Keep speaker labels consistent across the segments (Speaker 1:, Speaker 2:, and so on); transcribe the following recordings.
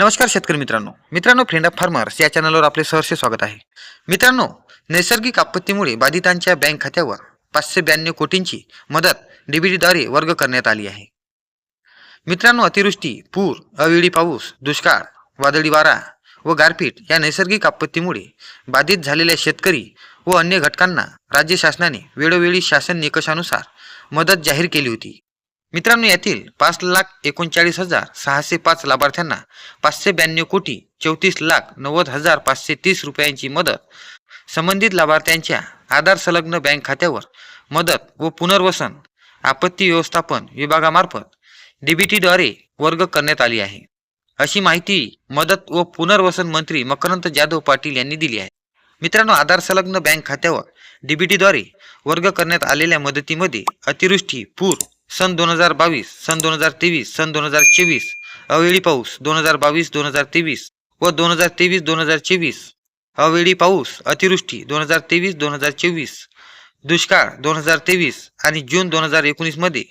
Speaker 1: नमस्कार शेतकरी मित्रांनो. मित्रांनो फ्रेंड ऑफ फार्मर्स या चॅनलवर आपले सहर्ष स्वागत आहे. मित्रांनो नैसर्गिक आपत्तीमुळे बाधितांच्या बँक खात्यावर पाचशे ब्याण्णव कोटींची मदत डीबीटीद्वारे वर्ग करण्यात आली आहे. मित्रांनो अतिवृष्टी पूर अवेळी पाऊस दुष्काळ वादळी वारा व गारपीट या नैसर्गिक आपत्तीमुळे बाधित झालेल्या शेतकरी व अन्य घटकांना राज्य शासनाने वेळोवेळी शासन निकषानुसार मदत जाहीर केली होती. मित्रांनो यातील पाच लाख एकोणचाळीस हजार सहाशे पाच लाभार्थ्यांना पाचशे ब्याण्णव कोटी चौतीस लाख नव्वद हजार पाचशे तीस रुपयांची मदत संबंधित लाभार्थ्यांच्या आधार संलग्न बँक खात्यावर मदत व पुनर्वसन आपत्ती व्यवस्थापन विभागामार्फत डीबीटीद्वारे वर्ग करण्यात आली आहे. अशी माहिती मदत व पुनर्वसन मंत्री मकरंद जाधव पाटील यांनी दिली आहे. मित्रांनो आधार संलग्न बँक खात्यावर डीबीटीद्वारे वर्ग करण्यात आलेल्या मदतीमध्ये अतिवृष्टी पूर सन दोन हजार बावीस सन दोन हजार तेवीस सन दोन हजार चोवीस अवेळी पाऊस दोन हजार बावीस दोन हजार तेवीस व दोन हजार तेवीस दोन हजार चोवीस अवेळी पाऊस अतिवृष्टी दोन हजार तेवीस दोन हजार चोवीस दुष्काळ दोन हजार तेवीस आणि जून दोन हजार एकोणीसमध्ये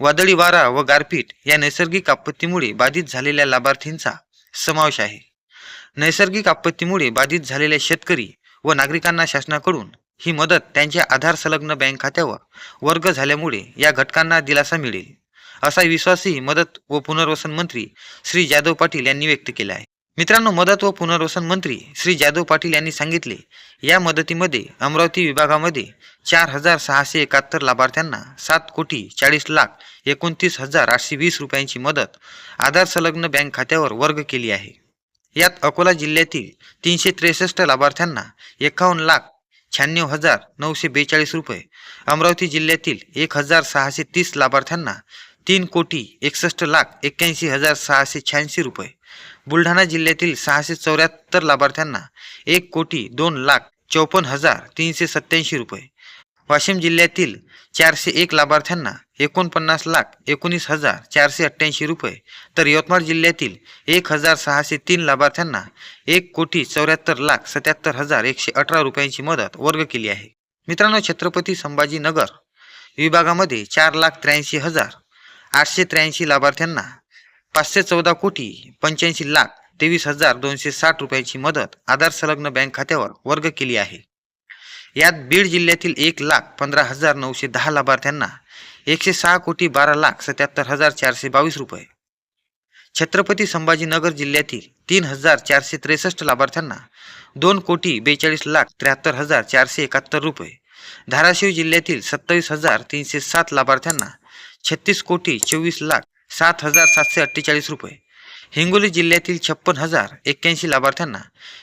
Speaker 1: वादळी वारा व गारपीट या नैसर्गिक आपत्तीमुळे बाधित झालेल्या लाभार्थींचा समावेश आहे नैसर्गिक आपत्तीमुळे बाधित झालेल्या शेतकरी व नागरिकांना शासनाकडून ही मदत त्यांच्या आधार संलग्न बँक खात्यावर वर्ग झाल्यामुळे या घटकांना दिलासा मिळेल असा विश्वासही मदत व पुनर्वसन मंत्री श्री जाधव पाटील यांनी व्यक्त केला आहे. मित्रांनो मदत व पुनर्वसन मंत्री श्री जाधव पाटील यांनी सांगितले या मदतीमध्ये अमरावती विभागामध्ये चार हजार सहाशे एकाहत्तर लाभार्थ्यांना सात कोटी चाळीस लाख एकोणतीस हजार आठशे वीस रुपयांची मदत आधार संलग्न बँक खात्यावर वर्ग केली आहे. यात अकोला जिल्ह्यातील तीनशे त्रेसष्ट लाभार्थ्यांना एकावन्न लाख शहाण्णव हज़ार नौशे बेचाळीस रुपये. अमरावती जिल्ह्यातील एक हज़ार सहाशे तीस लाभार्थ्यांना तीन कोटी एकसष्ट लाख एक्क्याऐंशी हज़ार सहाशे शहाऐंशी रुपये. बुलढाणा जिल्ह्यातील सहाशे चौऱ्याहत्तर लाभार्थ्यांना एक कोटी दोन लाख चौपन्न हज़ार तीन से सत्त्या रुपये. वाशिम जिल्ह्यातील चारशे एक लाभार्थ्यांना एकोणपन्नास लाख एकोणीस हजार चारशे अठ्ठ्याऐंशी रुपये तर यवतमाळ जिल्ह्यातील एक हजार सहाशे तीन लाभार्थ्यांना एक कोटी चौऱ्याहत्तर लाख सत्याहत्तर हजार एकशे अठरा रुपयांची मदत वर्ग केली आहे. मित्रांनो छत्रपती संभाजीनगर विभागामध्ये चार लाख त्र्याऐंशी हजार आठशे त्र्याऐंशी लाभार्थ्यांना पाचशे चौदा कोटी पंच्याऐंशी लाख तेवीस हजार दोनशे साठ रुपयांची मदत आधार संलग्न बँक खात्यावर वर्ग केली आहे. यात बीड जिल्ह्यातील एक लाख पंधरा हजार नऊशे दहा लाभार्थ्यांना एकशे सहा कोटी बारा लाख सत्याहत्तर हजार चारशे बावीस रुपये. छत्रपती संभाजीनगर जिल्ह्यातील तीन हजार चारशे त्रेसष्ट लाभार्थ्यांना दोन कोटी बेचाळीस लाख त्र्याहत्तर हजार चारशे एकाहत्तर रुपये. धाराशिव जिल्ह्यातील सत्तावीस हजार तीनशे सात लाभार्थ्यांना छत्तीस कोटी चोवीस लाख सात हजार सातशे अठ्ठेचाळीस रुपये. हिंगोली जिल्ह्यातील छप्पन हजार एक्क्याऐंशी लाभार्थ्यांना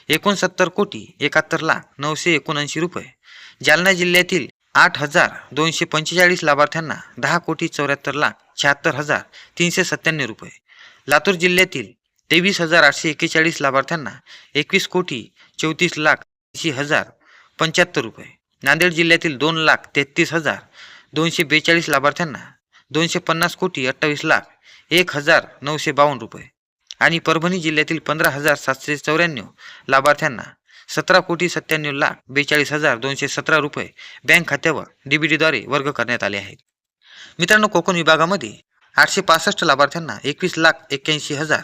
Speaker 1: एकोणसत्तर कोटी एकाहत्तर लाख नऊशे एकोणऐंशी रुपये. जालना जिल्ह्यातील आठ हजार दोनशे पंचेचाळीस लाभार्थ्यांना दहा कोटी चौऱ्याहत्तर लाख शहात्तर हजार तीनशे सत्त्याण्णव रुपये. लातूर जिल्ह्यातील तेवीस हजार आठशे एक्केचाळीस लाभार्थ्यांना एकवीस कोटी चौतीस लाख ऐंशी हजार पंच्याहत्तर रुपये. नांदेड जिल्ह्यातील दोन लाख तेहतीस हजार दोनशे बेचाळीस लाभार्थ्यांना दोनशे पन्नास कोटी अठ्ठावीस लाख एक हजार नऊशे बावन्न रुपये. आणि परभणी जिल्ह्यातील पंधरा हजार सातशे चौऱ्याण्णव लाभार्थ्यांना सतरा कोटी सत्त्याण्णव लाख बेचाळीस हजार दोनशे सतरा रुपये बँक खात्यावर डीबीटीद्वारे वर्ग करण्यात आले आहेत. मित्रांनो कोकण विभागामध्ये आठशे पासष्ट लाभार्थ्यांना एकवीस लाख एक्क्याऐंशी हजार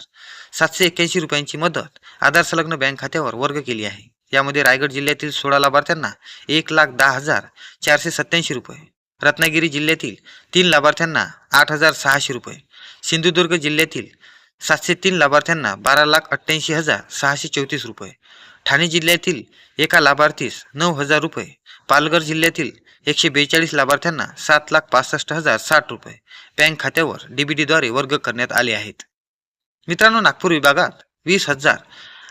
Speaker 1: सातशे एक्क्याऐंशी रुपयांची मदत आधार संलग्न बँक खात्यावर वर्ग केली आहे. यामध्ये रायगड जिल्ह्यातील सोळा लाभार्थ्यांना एक लाख दहा हजार चारशे सत्याऐंशी रुपये रत्नागिरी जिल्ह्यातील तीन लाभार्थ्यांना आठ हजार सहाशे रुपये सिंधुदुर्ग जिल्ह्यातील सातशे तीन लाभार्थ्यांना बारा लाख अठ्ठ्याऐंशी हजार सहाशे चौतीस रुपये ठाणे जिल्ह्यातील एका लाभार्थीस नऊ हजार रुपये पालघर जिल्ह्यातील एकशे बेचाळीस लाभार्थ्यांना सात लाख पासष्ट हजार साठ रुपये बँक खात्यावर डीबीटीद्वारे वर्ग करण्यात आले आहेत. मित्रांनो नागपूर विभागात वीस हजार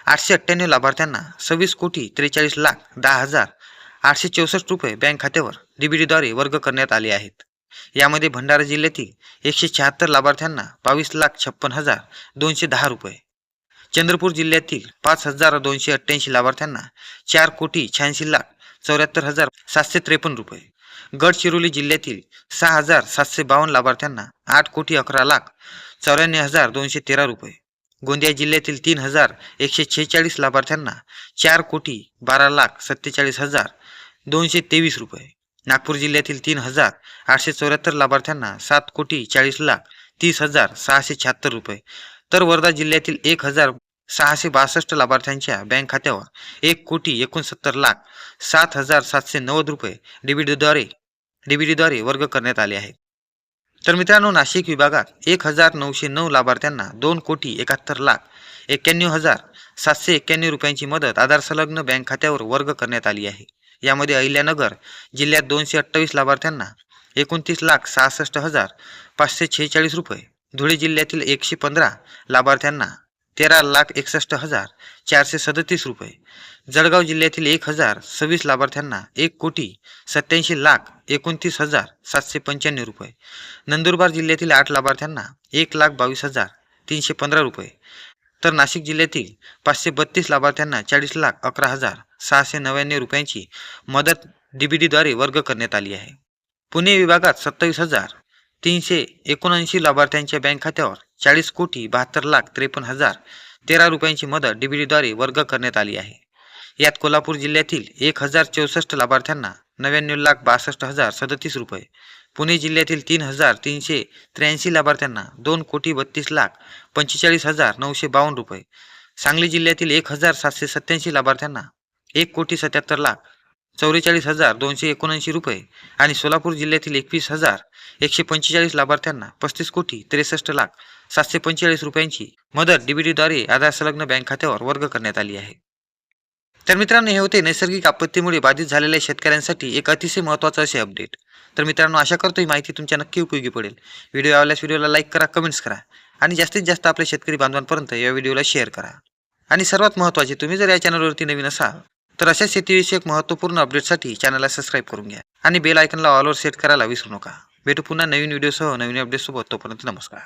Speaker 1: आठशे अठ्ठ्याण्णव लाभार्थ्यांना सव्वीस कोटी त्रेचाळीस लाख दहा हजार आठशे चौसष्ट रुपये बँक खात्यावर डीबीटीद्वारे वर्ग करण्यात आले आहेत. यामध्ये भंडारा जिल्ह्यातील एकशे शहात्तर लाभार्थ्यांना बावीस लाख छप्पन हजार दोनशे दहा रुपये चंद्रपूर जिल्ह्यातील पाच हजार दोनशे अठ्ठ्याऐंशी लाभार्थ्यांना चार कोटी शहाऐंशी लाख चौऱ्याहत्तर हजार सातशे त्रेपन्न रुपये. गडचिरोली जिल्ह्यातील सहा हजार सातशे बावन्न लाभार्थ्यांना आठ कोटी अकरा लाख चौऱ्याण्णव हजार दोनशे तेरा रुपये. गोंदिया जिल्ह्यातील तीन हजार एकशे छेचाळीस लाभार्थ्यांना चार कोटी बारा लाख सत्तेचाळीस हजार दोनशे तेवीस रुपये. नागपूर जिल्ह्यातील तीन हजार आठशे चौऱ्याहत्तर लाभार्थ्यांना सात कोटी चाळीस लाख तीस हजार सहाशे शहात्तर रुपये. तर वर्धा जिल्ह्यातील एक हजार सहाशे बासष्ट लाभार्थ्यांच्या बँक खात्यावर एक कोटी एकोणसत्तर लाख सात हजार सातशे नव्वद रुपये डीबीडीद्वारे डीबीडीद्वारे वर्ग करण्यात आले आहेत. तर मित्रांनो नाशिक विभागात एक हजार नऊशे नऊ लाभार्थ्यांना दोन कोटी एकाहत्तर लाख एक्क्याण्णव हजार सातशे एक्क्याण्णव रुपयांची मदत आधार संलग्न बँक खात्यावर वर्ग करण्यात आली आहे. यामध्ये अहिल्यानगर जिल्ह्यात दोनशे अठ्ठावीस लाभार्थ्यांना एकोणतीस लाख सहासष्ट हजार पाचशे शेहेचाळीस रुपये धुळे जिल्ह्यातील एकशे पंधरा लाभार्थ्यांना तेरा लाख एकसष्ट हजार चारशे सदतीस रुपये. जळगाव जिल्ह्यातील एक हजार सव्वीस लाभार्थ्यांना एक कोटी सत्याऐंशी लाख एकोणतीस हजार सातशे पंच्याण्णव रुपये. नंदुरबार जिल्ह्यातील आठ लाभार्थ्यांना एक लाख बावीस हजार तीनशे पंधरा रुपये. तर नाशिक जिल्ह्यातील पाचशे बत्तीस लाभार्थ्यांना चाळीस लाख अकरा हजार सहाशे नव्याण्णव रुपयांची मदत डीबीडीद्वारे वर्ग करण्यात आली आहे. पुणे विभागात सत्तावीस हजार तीनशे एकोणऐंशी लाभार्थ्यांच्या बँक खात्यावर चाळीस कोटी बहात्तर लाख त्रेपन्न हजार तेरा रुपयांची मदत डीबीडीद्वारे वर्ग करण्यात आली आहे. यात कोल्हापूर जिल्ह्यातील एक हजार चौसष्ट लाभार्थ्यांना नव्याण्णव लाख बासष्ट हजार सदतीस रुपये पुणे जिल्ह्यातील तीन हजार तीनशे त्र्याऐंशी लाभार्थ्यांना दोन कोटी बत्तीस लाख पंचेचाळीस हजार नऊशे बावन्न रुपये सांगली जिल्ह्यातील एक हजार सातशे सत्याऐंशी लाभार्थ्यांना एक कोटी सत्याहत्तर लाख चौवेचाळीस हजार दोनशे एकोणऐंशी रुपये आणि सोलापूर जिल्ह्यातील एकवीस हजार एकशे पंचेचाळीस लाभार्थ्यांना पस्तीस कोटी त्रेसष्ट लाख सातशे पंचेचाळीस रुपयांची मदत डीबीटीद्वारे आधार संलग्न बँक खात्यावर वर्ग करण्यात आली आहे. तर मित्रांनो हे होते नैसर्गिक आपत्तीमुळे बाधित झालेल्या शेतकऱ्यांसाठी एक अतिशय महत्त्वाचं असे अपडेट. तर मित्रांनो आशा करतो ही माहिती तुमच्या नक्की उपयोगी पडेल. व्हिडिओ आवल्यास व्हिडिओला लाईक करा कमेंट्स करा आणि जास्तीत जास्त आपल्या शेतकरी बांधवांपर्यंत या व्हिडिओला शेअर करा. आणि सर्वात महत्त्वाचे तुम्ही जर या चॅनलवरती नवीन असाल तर अशा शेतीविषयक महत्त्वपूर्ण अपडेटसाठी चॅनलला सबस्क्राईब करून घ्या. आणि बेल आयकनला ऑलवर सेट करायला विसरू नका. भेटू पुन्हा नवीन व्हिडिओसह नवीन अपडेटसोबत तोपर्यंत नमस्कार.